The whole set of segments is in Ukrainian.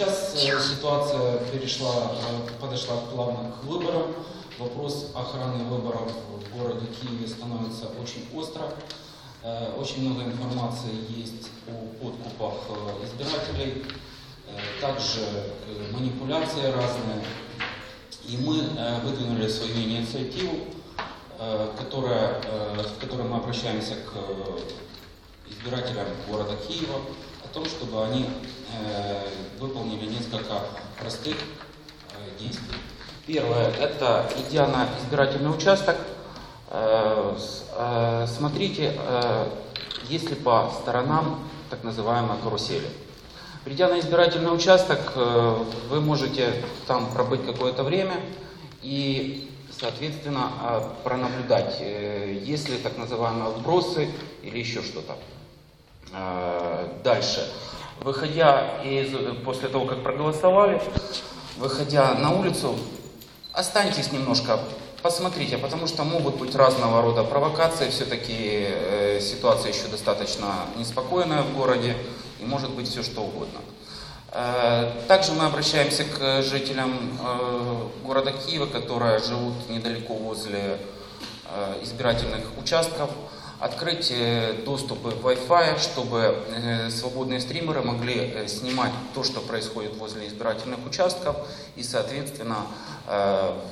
Сейчас э, ситуация перешла, э, подошла плавно к выборам. Вопрос охраны выборов в городе Киеве становится очень остро. Э, Очень много информации есть о подкупах избирателей, также манипуляции разные. И мы выдвинули свою инициативу, которая, в которой мы обращаемся к избирателям города Киева о том, чтобы они э, выполнили несколько простых э, действий. Первое – это идя на избирательный участок, э, э, смотрите, э, есть ли по сторонам так называемая карусели. Придя на избирательный участок, э, вы можете там пробыть какое-то время и, соответственно, э, пронаблюдать, есть ли так называемые вбросы или еще что-то. Э, Дальше. Выходя из, после того, как проголосовали, выходя на улицу, останьтесь немножко, посмотрите, потому что могут быть разного рода провокации, все-таки э, ситуация еще достаточно неспокойная в городе, и может быть все что угодно. Э, Также мы обращаемся к жителям э, города Киева, которые живут недалеко возле избирательных участков, открыть э, доступы Wi-Fi, чтобы э, свободные стримеры могли э, снимать то, что происходит возле избирательных участков, и, соответственно,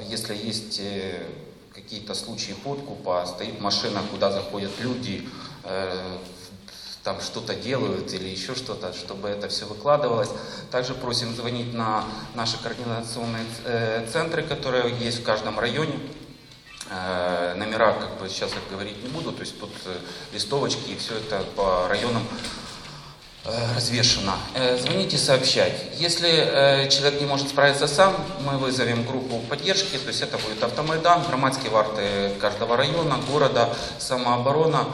если есть какие-то случаи подкупа, стоит машина, куда заходят люди, там что-то делают или еще что-то, чтобы это все выкладывалось. Также просим звонить на наши координационные центры, которые есть в каждом районе. Номера, как бы сейчас их говорить не буду, то есть тут э, листовочки и все это по районам э, развешено. Э, Звоните, сообщайте. Если человек не может справиться сам, мы вызовем группу поддержки, то есть это будет автомайдан, громадские варты каждого района, города, самооборона,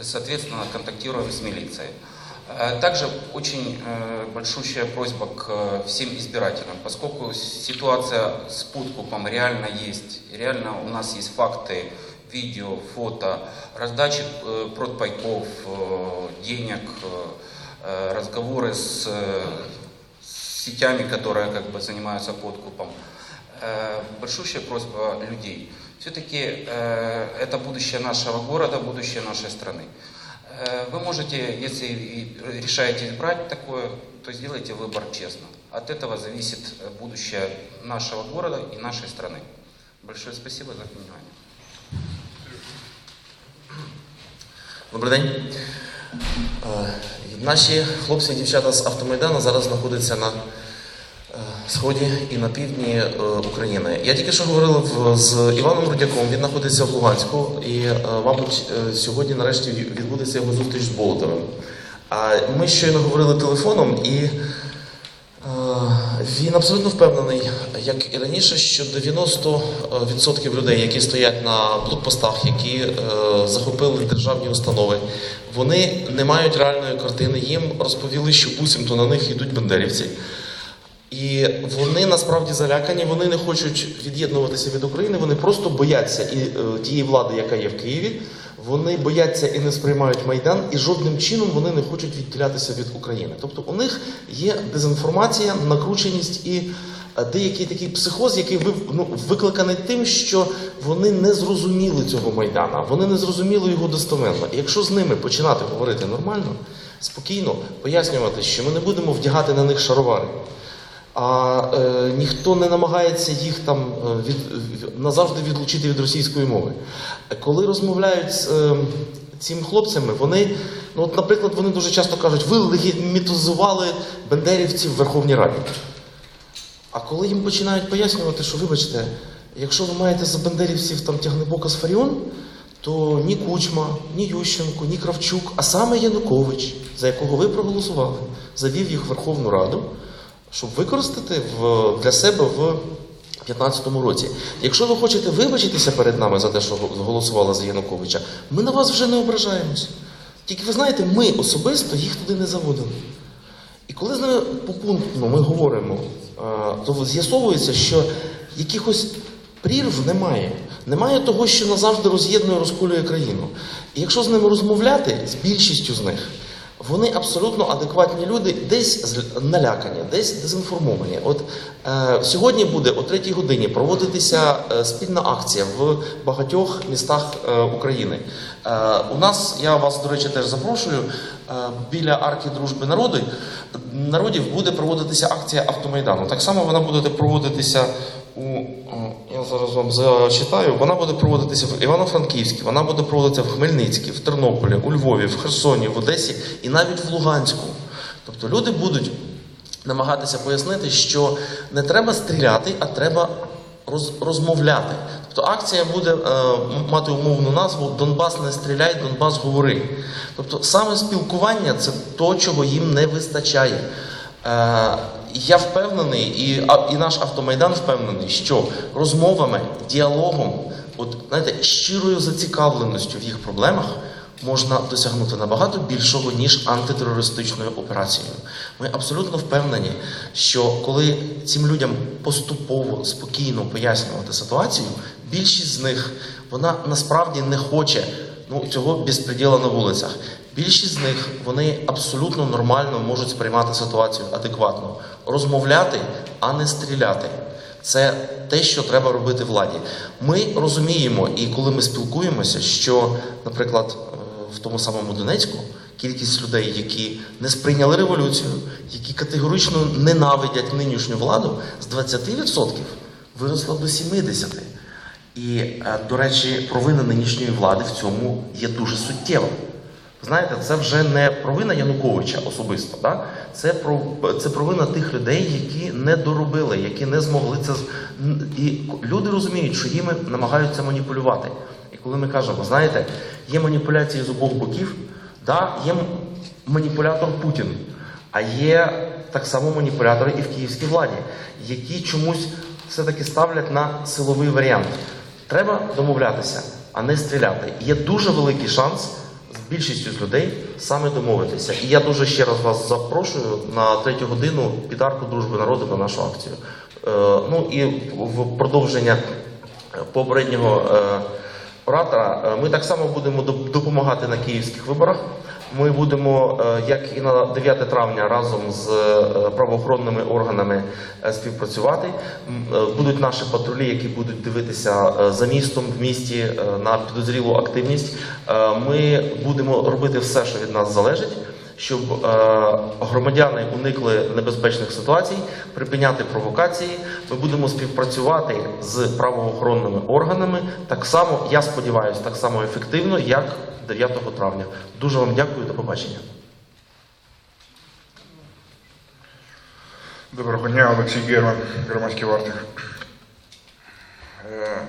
соответственно, контактируем с милицией. Также очень большущая просьба к всем избирателям, поскольку ситуация с подкупом реально есть, реально у нас есть факты, видео, фото, раздачи э, продпайков, э, денег, э, разговоры с, сетями, которые как бы занимаются подкупом. Большущая просьба людей. Все-таки это будущее нашего города, будущее нашей страны. Вы можете, если решаете брать такое, то сделайте выбор честно. От этого зависит будущее нашего города и нашей страны. Большое спасибо за внимание. Добрий день. Е, Наші хлопці і дівчата з автомайдану зараз знаходяться на е, сході і на півдні е, України. Я тільки що говорив з Іваном Рудяком, він знаходиться в Луганську, і, мабуть, сьогодні нарешті відбудеться його зустріч з Болотовим. Ми щойно говорили телефоном, і він абсолютно впевнений, як і раніше, що 90% людей, які стоять на блокпостах, які е, захопили державні установи, вони не мають реальної картини. Їм розповіли, що буцімто на них йдуть бандерівці. І вони насправді залякані, вони не хочуть від'єднуватися від України, вони просто бояться і е, тієї влади, яка є в Києві. Вони бояться і не сприймають майдан, і жодним чином вони не хочуть відділятися від України. Тобто у них є дезінформація, накрученість і е, деякий такий психоз, який ну, викликаний тим, що вони не зрозуміли цього майдана, вони не зрозуміли його достеменно. І якщо з ними починати говорити нормально, спокійно пояснювати, що ми не будемо вдягати на них шаровари а е, ніхто не намагається їх там е, від, назавжди відлучити від російської мови. Коли розмовляють з е, цими хлопцями, вони, ну от, наприклад, вони дуже часто кажуть, ви легітимізували бендерівців в Верховній Раді. А коли їм починають пояснювати, що вибачте, якщо ви маєте за бендерівців там тягнебока з Фаріон, то ні Кучма, ні Ющенко, ні Кравчук, а саме Янукович, за якого ви проголосували, завів їх в Верховну Раду, щоб використати в, для себе в 2015 році. Якщо ви хочете вибачитися перед нами за те, що голосували за Януковича, ми на вас вже не ображаємось. Тільки ви знаєте, ми особисто їх туди не заводили. І коли з ними попунктно ми говоримо, е, то з'ясовується, що якихось прірв немає. Немає того, що назавжди роз'єднує, розколює країну. І якщо з ними розмовляти, з більшістю з них, Вони абсолютно адекватні люди, десь налякані, десь дезінформовані. От е, сьогодні буде о третій годині проводитися е, спільна акція в багатьох містах е, України. Е, у нас я вас, до речі, теж запрошую. е, біля арки дружби народи народів буде проводитися акція автомайдану. Так само вона буде проводитися у я зараз вам зачитаю. Вона буде проводитися в Івано-Франківській, вона буде проводитися в Хмельницькій, в Тернополі, у Львові, в Херсоні, в Одесі і навіть в Луганську. Тобто люди будуть намагатися пояснити, що не треба стріляти, а треба роз, розмовляти. Тобто акція буде е, мати умовну назву Донбас не стріляй, Донбас говори. Тобто саме спілкування це то, чого їм не вистачає. Е, я впевнений, і, і наш автомайдан впевнений, що розмовами, діалогом, от знаєте, щирою зацікавленістю в їх проблемах можна досягнути набагато більшого, ніж антитерористичною операцією. Ми абсолютно впевнені, що коли цим людям поступово спокійно пояснювати ситуацію, більшість з них вона насправді не хоче ну, цього безпреділа на вулицях. Більшість з них вони абсолютно нормально можуть сприймати ситуацію адекватно, розмовляти, а не стріляти. Це те, що треба робити владі. Ми розуміємо, і коли ми спілкуємося, що, наприклад, в тому самому Донецьку кількість людей, які не сприйняли революцію, які категорично ненавидять нинішню владу, з 20% виросла до 70%. І, е, до речі, провина нинішньої влади в цьому є дуже суттєва. Знаєте, це вже не провина Януковича особисто, да? це, про, це провина тих людей, які не доробили, які не змогли це. І люди розуміють, що їми намагаються маніпулювати. І коли ми кажемо, знаєте, є маніпуляції з обох боків, да? є маніпулятор Путін, а є так само маніпулятори і в київській владі, які чомусь все-таки ставлять на силовий варіант. Треба домовлятися, а не стріляти. Є дуже великий шанс з більшістю з людей саме домовитися. І я дуже ще раз вас запрошую на третю годину під арку дружби народу на нашу акцію. Е, ну і в продовження попереднього е, оратора, е, ми так само будемо допомагати на київських виборах. Ми будемо, е, як і на 9 травня, разом з е, правоохоронними органами е, співпрацювати. Будуть наші патрулі, які будуть дивитися за містом в місті на підозрілу активність. Ми будемо робити все, що від нас залежить. Щоб е, громадяни уникли небезпечних ситуацій, припиняти провокації, ми будемо співпрацювати з правоохоронними органами так само, я сподіваюся, так само ефективно, як 9 травня. Дуже вам дякую, до побачення. Доброго дня, Олексій Герман, громадський вартик. Е,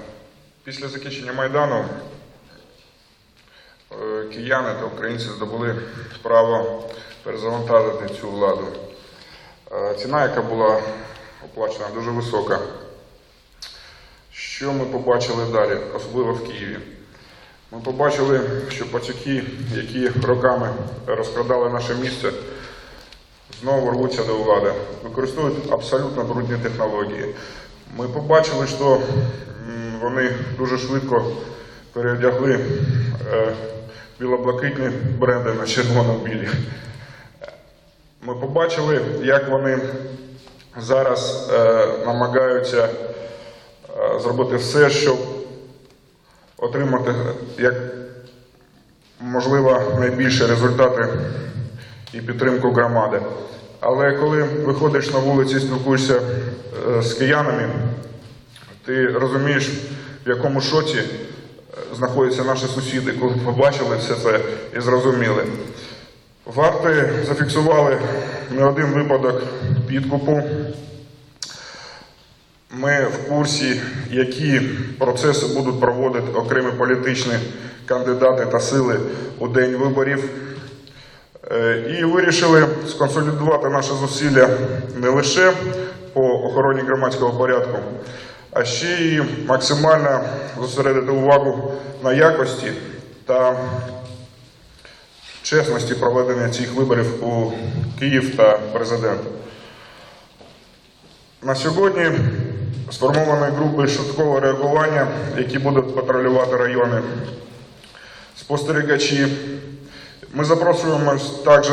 Після закінчення Майдану кияни та українці здобули право перезавантажити цю владу. Е, Ціна, яка була оплачена, дуже висока. Що ми побачили далі, особливо в Києві? Ми побачили, що пацюки, які роками розкрадали наше місце, знову рвуться до влади, використовують абсолютно брудні технології. Ми побачили, що вони дуже швидко переодягли е, білоблакитні бренди на червоно-білі. Ми побачили, як вони зараз е, намагаються е, зробити все, щоб отримати як можливо найбільші результати і підтримку громади. Але коли виходиш на вулиці і спілкуєшся е, з киянами, ти розумієш, в якому шоці знаходяться наші сусіди, коли побачили все це і зрозуміли. Варти зафіксували не один випадок підкупу. Ми в курсі, які процеси будуть проводити окремі політичні кандидати та сили у день виборів. Е, І вирішили сконсолідувати наші зусилля не лише по охороні громадського порядку, а ще й максимально зосередити увагу на якості та чесності проведення цих виборів у Київ та президента. На сьогодні сформовані групи швидкого реагування, які будуть патрулювати райони. Спостерігачі. Ми запрошуємо також